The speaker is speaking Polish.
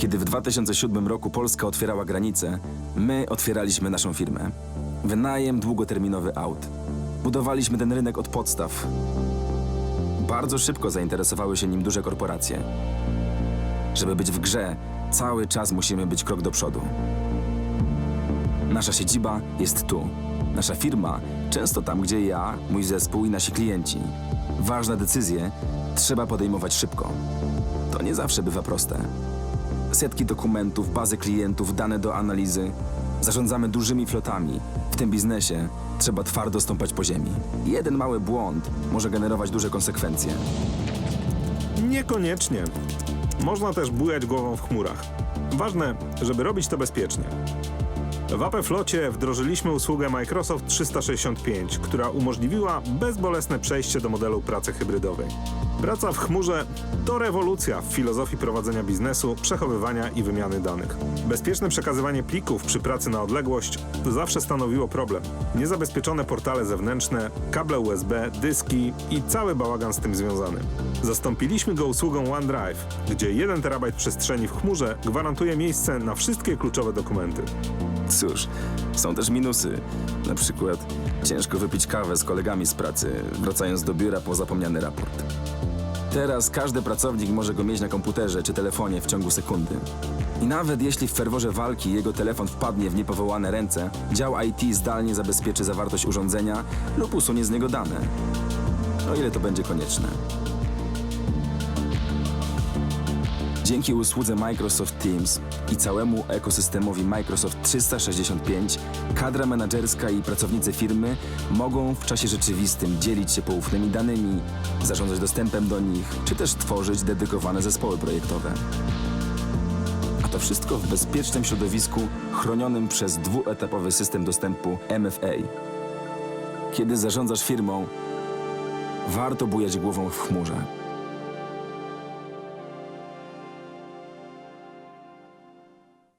Kiedy w 2007 roku Polska otwierała granice, my otwieraliśmy naszą firmę. Wynajem długoterminowy aut. Budowaliśmy ten rynek od podstaw. Bardzo szybko zainteresowały się nim duże korporacje. Żeby być w grze, cały czas musimy być krok do przodu. Nasza siedziba jest tu. Nasza firma często tam, gdzie ja, mój zespół i nasi klienci. Ważne decyzje trzeba podejmować szybko. To nie zawsze bywa proste. Setki dokumentów, bazy klientów, dane do analizy. Zarządzamy dużymi flotami. W tym biznesie trzeba twardo stąpać po ziemi. Jeden mały błąd może generować duże konsekwencje. Niekoniecznie. Można też bujać głową w chmurach. Ważne, żeby robić to bezpiecznie. W AP Flocie wdrożyliśmy usługę Microsoft 365, która umożliwiła bezbolesne przejście do modelu pracy hybrydowej. Praca w chmurze to rewolucja w filozofii prowadzenia biznesu, przechowywania i wymiany danych. Bezpieczne przekazywanie plików przy pracy na odległość zawsze stanowiło problem. Niezabezpieczone portale zewnętrzne, kable USB, dyski i cały bałagan z tym związany. Zastąpiliśmy go usługą OneDrive, gdzie 1 terabajt przestrzeni w chmurze gwarantuje miejsce na wszystkie kluczowe dokumenty. Cóż, są też minusy. Na przykład ciężko wypić kawę z kolegami z pracy, wracając do biura po zapomniany raport. Teraz każdy pracownik może go mieć na komputerze czy telefonie w ciągu sekundy. I nawet jeśli w ferworze walki jego telefon wpadnie w niepowołane ręce, dział IT zdalnie zabezpieczy zawartość urządzenia lub usunie z niego dane. O ile to będzie konieczne. Dzięki usłudze Microsoft Teams i całemu ekosystemowi Microsoft 365, kadra menedżerska i pracownicy firmy mogą w czasie rzeczywistym dzielić się poufnymi danymi, zarządzać dostępem do nich, czy też tworzyć dedykowane zespoły projektowe. A to wszystko w bezpiecznym środowisku chronionym przez dwuetapowy system dostępu MFA. Kiedy zarządzasz firmą, warto bujać głową w chmurze.